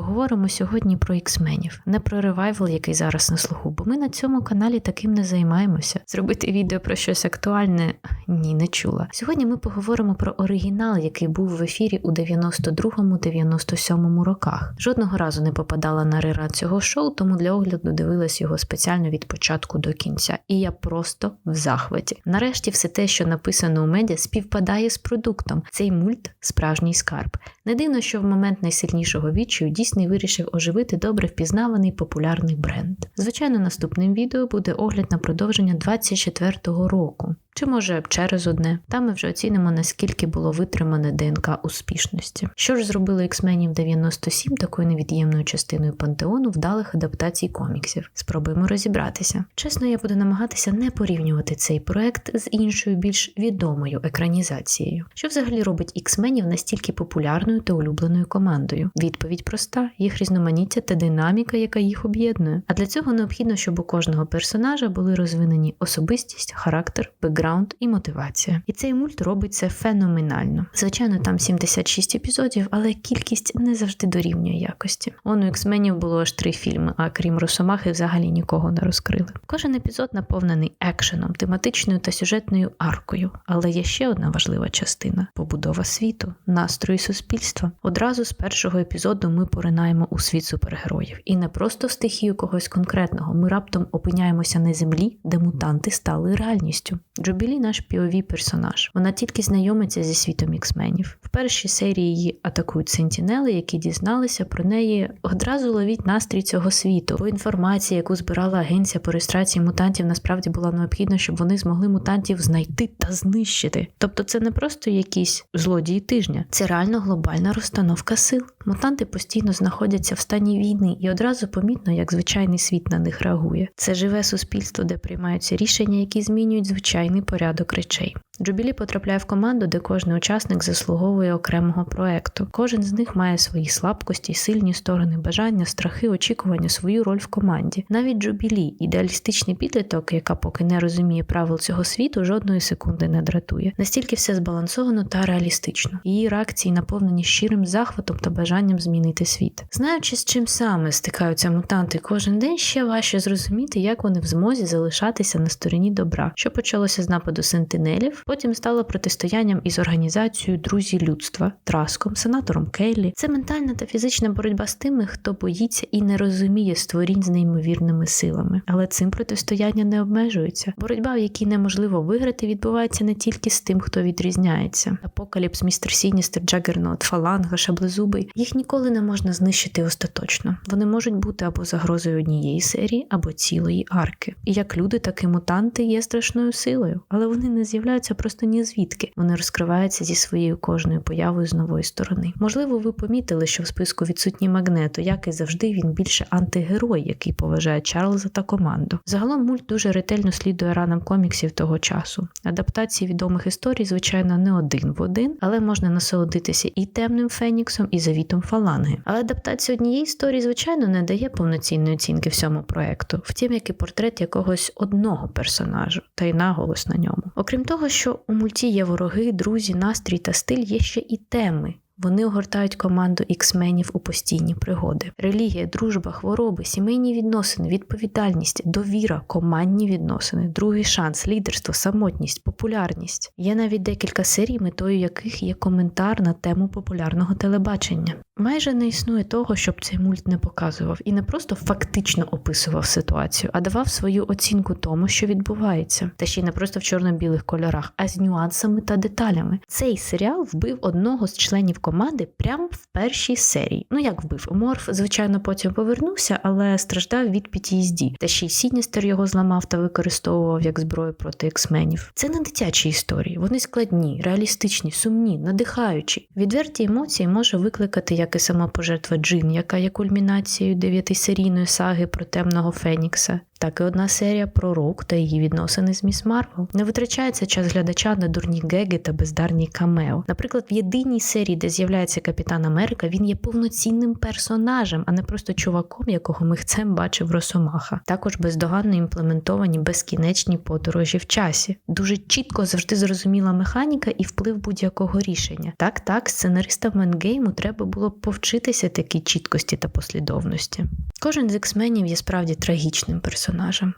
поговоримо сьогодні про іксменів, не про ревайвл, який зараз на слуху, бо ми на цьому каналі таким не займаємося. Зробити відео про щось актуальне ні, не чула. Сьогодні ми поговоримо про оригінал, який був в ефірі у 92-97 роках. Жодного разу не попадала на реран цього шоу, тому для огляду дивилась його спеціально від початку до кінця. І я просто в захваті. Нарешті все те, що написано у медіа, співпадає з продуктом. Цей мульт справжній скарб. Не дивно, що в момент найсильнішого відчаю Дісней вирішив оживити добре впізнаваний популярний бренд. Звичайно, наступним відео буде огляд на продовження 24-го року. Чи може через одне, там ми вже оцінимо наскільки було витримане ДНК успішності. Що ж зробили X-менів 97 такою невід'ємною частиною пантеону вдалих адаптацій коміксів? Спробуємо розібратися. Чесно, я буду намагатися не порівнювати цей проект з іншою більш відомою екранізацією. Що взагалі робить X-менів настільки популярною та улюбленою командою? Відповідь проста: їх різноманіття та динаміка, яка їх об'єднує. А для цього необхідно, щоб у кожного персонажа були розвинені особистість, характер, бекграунд і мотивація. І цей мульт робить це феноменально. Звичайно, там 76 епізодів, але кількість не завжди дорівнює якості. Он у X-менів було аж три фільми, а крім Росомахи, взагалі нікого не розкрили. Кожен епізод наповнений екшеном, тематичною та сюжетною аркою. Але є ще одна важлива частина побудова світу, настрої суспільства. Одразу з першого епізоду ми поринаємо у світ супергероїв. І не просто в стихію когось конкретного. Ми раптом опиняємося на землі, де мутанти стали реальністю. Джубілі наш піові персонаж. Вона тільки знайомиться зі світом іксменів. В першій серії її атакують сентінели, які дізналися про неї. Одразу ловіть настрій цього світу. Бо інформація, яку збирала агенція по реєстрації мутантів, насправді була необхідна, щоб вони змогли мутантів знайти та знищити. Тобто, це не просто якісь злодії тижня, це реально глобальна розстановка сил. Мутанти постійно знаходяться в стані війни, і одразу помітно, як звичайний світ на них реагує. Це живе суспільство, де приймаються рішення, які змінюють звичайний порядок речей. Джубілі потрапляє в команду, де кожен учасник заслуговує окремого проекту. Кожен з них має свої слабкості, сильні сторони, бажання, страхи, очікування, свою роль в команді. Навіть Джубілі, ідеалістичний підліток, яка поки не розуміє правил цього світу, жодної секунди не дратує. Настільки все збалансовано та реалістично. Її реакції наповнені щирим захватом та бажанням змінити світ. Знаючи, з чим саме стикаються мутанти кожен день, ще важче зрозуміти, як вони в змозі залишатися на стороні добра, що почалося з нападу сентинелів. Потім стало протистоянням із організацією Друзі людства, Траском, сенатором Келлі. Це ментальна та фізична боротьба з тими, хто боїться і не розуміє створінь з неймовірними силами. Але цим протистояння не обмежується. Боротьба, в якій неможливо виграти, відбувається не тільки з тим, хто відрізняється. Апокаліпс, містер Сіністер, Джаггернот, Фаланга, Шаблезубий. Їх ніколи не можна знищити остаточно. Вони можуть бути або загрозою однієї серії, або цілої арки. І як люди, так і мутанти є страшною силою, але вони не з'являються просто ні звідки. Вони розкриваються зі своєю кожною появою з нової сторони. Можливо, ви помітили, що в списку відсутній магнето, як і завжди, він більше антигерой, який поважає Чарльза та команду. Загалом мульт дуже ретельно слідує ранам коміксів того часу. Адаптації відомих історій, звичайно, не один в один, але можна насолодитися і темним Феніксом, і завітом фаланги. Але адаптація однієї історії, звичайно, не дає повноцінної оцінки всьому проекту, втім, як і портрет якогось одного персонажу, та й наголос на ньому. Окрім того, що у мульті є вороги, друзі, настрій та стиль є ще і теми. Вони огортають команду іксменів у постійні пригоди. Релігія, дружба, хвороби, сімейні відносини, відповідальність, довіра, командні відносини, другий шанс, лідерство, самотність, популярність. Є навіть декілька серій, метою яких є коментар на тему популярного телебачення. Майже не існує того, щоб цей мульт не показував і не просто фактично описував ситуацію, а давав свою оцінку тому, що відбувається, та ще й не просто в чорно-білих кольорах, а з нюансами та деталями. Цей серіал вбив одного з членів команди прямо в першій серії. Ну як вбив? Морф, звичайно, потім повернувся, але страждав від PTSD. Та ще й Сіністер його зламав та використовував як зброю проти ексменів. Це не дитячі історії, вони складні, реалістичні, сумні, надихаючі. Відверті емоції може викликати як і сама пожертва Джин, яка є кульмінацією дев'ятисерійної саги про темного Фенікса. Так і одна серія про Роук та її відносини з Міс Марвел. Не витрачається час глядача на дурні геги та бездарні камео. Наприклад, в єдиній серії, де з'являється Капітан Америка, він є повноцінним персонажем, а не просто чуваком, якого михцем бачив Росомаха. Також бездоганно імплементовані безкінечні подорожі в часі. Дуже чітко завжди зрозуміла механіка і вплив будь-якого рішення. Так, так, сценаристам Ендгейму треба було повчитися такій чіткості та послідовності. Кожен з іксменів є справді трагічним персонажем.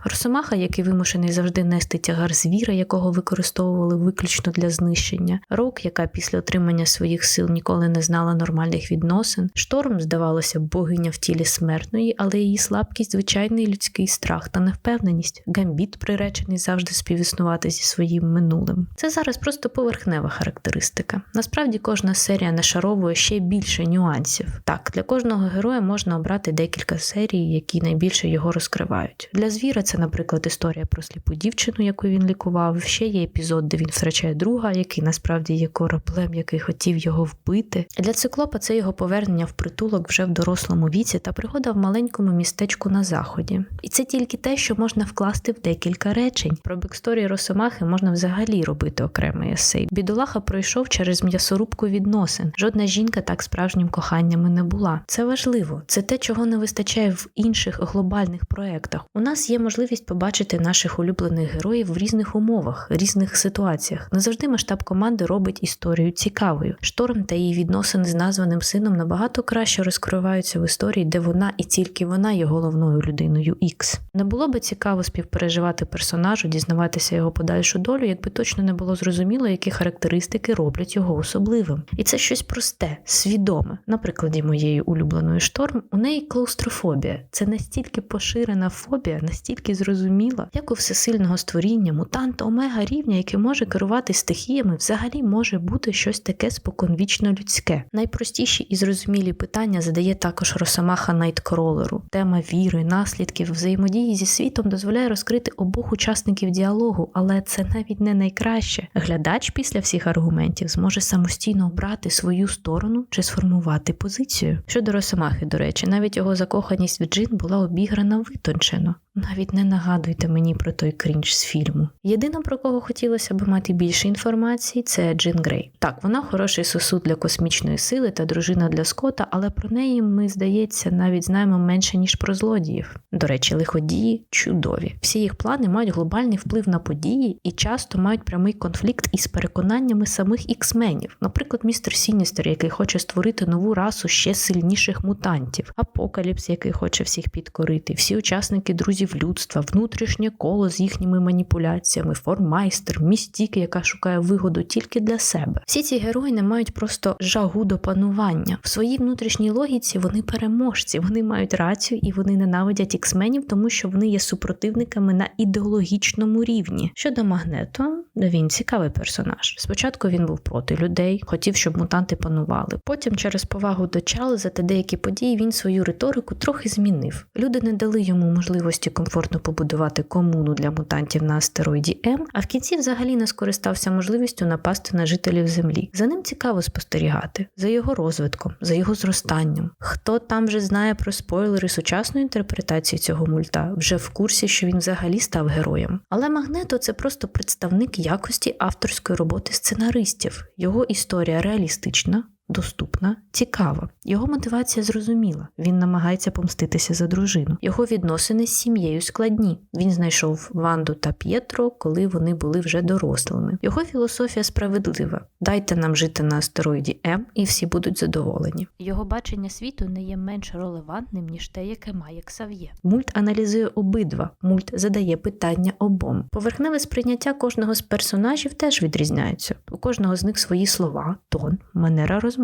Росомаха, який вимушений завжди нести тягар звіра, якого використовували виключно для знищення, Рок, яка після отримання своїх сил ніколи не знала нормальних відносин, шторм, здавалося, богиня в тілі смертної, але її слабкість звичайний людський страх та невпевненість. Гамбіт приречений завжди співіснувати зі своїм минулим. Це зараз просто поверхнева характеристика. Насправді кожна серія нашаровує ще більше нюансів. Так, для кожного героя можна обрати декілька серій, які найбільше його розкривають. Для звіра це, наприклад, історія про сліпу дівчину, яку він лікував. Ще є епізод, де він втрачає друга, який насправді є кораблем, який хотів його вбити. Для циклопа це його повернення в притулок вже в дорослому віці та пригода в маленькому містечку на заході. І це тільки те, що можна вкласти в декілька речень. Про бексторії Росомахи можна взагалі робити окремий есей. Бідолаха пройшов через м'ясорубку відносин. Жодна жінка так справжнім коханням і не була. Це важливо. Це те, чого не вистачає в інших глобальних проєктах. У нас є можливість побачити наших улюблених героїв в різних умовах, різних ситуаціях. Не завжди масштаб команди робить історію цікавою. Шторм та її відносини з названим сином набагато краще розкриваються в історії, де вона і тільки вона є головною людиною Ікс. Не було би цікаво співпереживати персонажу, дізнаватися його подальшу долю, якби точно не було зрозуміло, які характеристики роблять його особливим. І це щось просте, свідоме. На прикладі моєї улюбленої шторм у неї клаустрофобія. Це настільки поширена фобія, настільки зрозуміла, як у всесильного створіння, мутанта омега рівня, який може керувати стихіями, взагалі може бути щось таке споконвічно людське. Найпростіші і зрозумілі питання задає також Росомаха Найткролеру. Тема віри, наслідків, взаємодії зі світом дозволяє розкрити обох учасників діалогу, але це навіть не найкраще. Глядач після всіх аргументів зможе самостійно обрати свою сторону чи сформувати позицію. Щодо Росомахи, до речі, навіть його закоханість в Джин була обіграна витончено. Навіть не нагадуйте мені про той крінж з фільму. Єдине, про кого хотілося б мати більше інформації, це Джин Грей. Так, вона хороший сосуд для космічної сили та дружина для Скота, але про неї ми, здається, навіть знаємо менше ніж про злодіїв. До речі, лиходії чудові. Всі їх плани мають глобальний вплив на події і часто мають прямий конфлікт із переконаннями самих іксменів. Наприклад, містер Сіністер, який хоче створити нову расу ще сильніших мутантів, Апокаліпс, який хоче всіх підкорити, всі учасники друзів людства, внутрішнє коло з їхніми маніпуляціями, формайстер, містіки, яка шукає вигоду тільки для себе. Всі ці герої не мають просто жагу до панування. В своїй внутрішній логіці вони переможці, вони мають рацію і вони ненавидять іксменів, тому що вони є супротивниками на ідеологічному рівні. Щодо магнето, він цікавий персонаж. Спочатку він був проти людей, хотів, щоб мутанти панували. Потім, через повагу до Чарльза та деякі події, він свою риторику трохи змінив. Люди не дали йому можливості комфортно побудувати комуну для мутантів на астероїді М, а в кінці взагалі не скористався можливістю напасти на жителів Землі. За ним цікаво спостерігати, за його розвитком, за його зростанням. Хто там вже знає про спойлери сучасної інтерпретації цього мульта, вже в курсі, що він взагалі став героєм. Але Магнето це просто представник якості авторської роботи сценаристів. Його історія реалістична, доступна, цікава. Його мотивація зрозуміла. Він намагається помститися за дружину. Його відносини з сім'єю складні. Він знайшов Ванду та П'єтро, коли вони були вже дорослими. Його філософія справедлива: дайте нам жити на астероїді М, і всі будуть задоволені. Його бачення світу не є менш релевантним ніж те, яке має Ксав'є. Мульт аналізує обидва. Мульт задає питання обом. Поверхневе сприйняття кожного з персонажів теж відрізняється. У кожного з них свої слова, тон, манера розмови.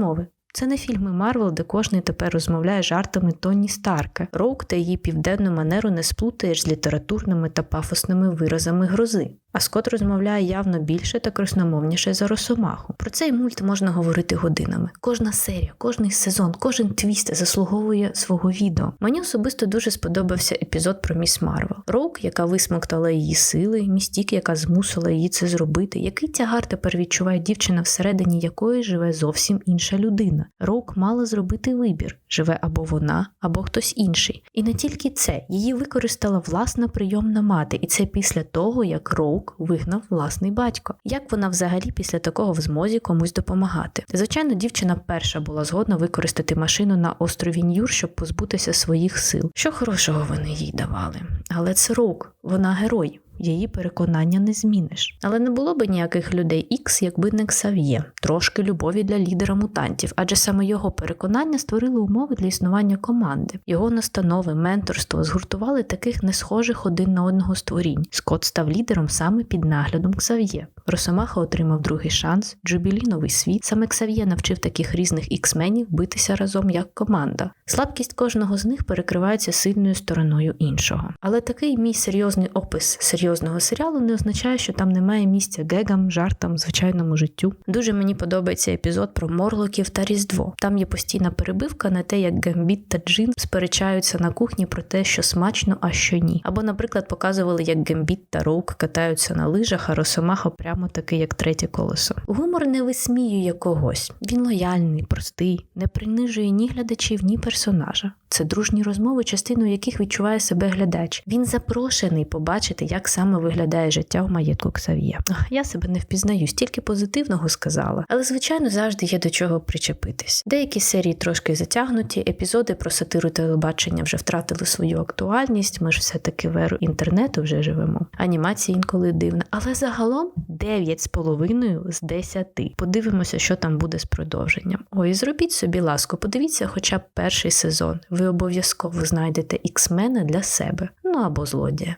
Це не фільми Марвел, де кожний тепер розмовляє жартами Тоні Старка. Роук та її південну манеру не сплутаєш з літературними та пафосними виразами грози. А Скот розмовляє явно більше та красномовніше за Росомаху. Про цей мульт можна говорити годинами. Кожна серія, кожний сезон, кожен твіст заслуговує свого відео. Мені особисто дуже сподобався епізод про міс Марвел. Роук, яка висмоктала її сили, містік, яка змусила її це зробити. Який тягар тепер відчуває дівчина, всередині якої живе зовсім інша людина. Роук мала зробити вибір: живе або вона, або хтось інший. І не тільки це, її використала власна прийомна мати, і це після того, як Роук вигнав власний батько. Як вона взагалі після такого в змозі комусь допомагати? Звичайно, дівчина перша була згодна використати машину на острові Ньюр, щоб позбутися своїх сил. Що хорошого вони їй давали? Але це рок, вона герой. Її переконання не зміниш. Але не було би ніяких людей Ікс, якби не Ксав'є, трошки любові для лідера мутантів, адже саме його переконання створили умови для існування команди. Його настанови, менторство згуртували таких не схожих один на одного створінь. Скот став лідером саме під наглядом Ксав'є. Росомаха отримав другий шанс, Джубілі новий світ. Саме Ксав'є навчив таких різних іксменів битися разом як команда. Слабкість кожного з них перекривається сильною стороною іншого. Але такий мій серйозний опис серйозного серіалу не означає, що там немає місця гегам, жартам, звичайному життю. Дуже мені подобається епізод про морлоків та Різдво. Там є постійна перебивка на те, як Гамбіт та Джин сперечаються на кухні про те, що смачно, а що ні. Або, наприклад, показували, як Гамбіт та Роук катаються на лижах, а Росомаха прямо такий, як третє колесо. Гумор не висміює когось. Він лояльний, простий, не принижує ні глядачів, ні персонажа. Це дружні розмови, частиною яких відчуває себе глядач. Він запрошений побачити, як саме виглядає життя в маєтку Ксав'є. Я себе не впізнаю, стільки позитивного сказала, але звичайно завжди є до чого причепитись. Деякі серії трошки затягнуті, епізоди про сатиру телебачення вже втратили свою актуальність. Ми ж все таки в еру інтернету вже живемо. Анімація інколи дивна, але загалом 9,5 з 10. Подивимося, що там буде з продовженням. Ой, зробіть собі ласку, подивіться, хоча б перший сезон. Ви обов'язково знайдете іксмена для себе, ну або злодія.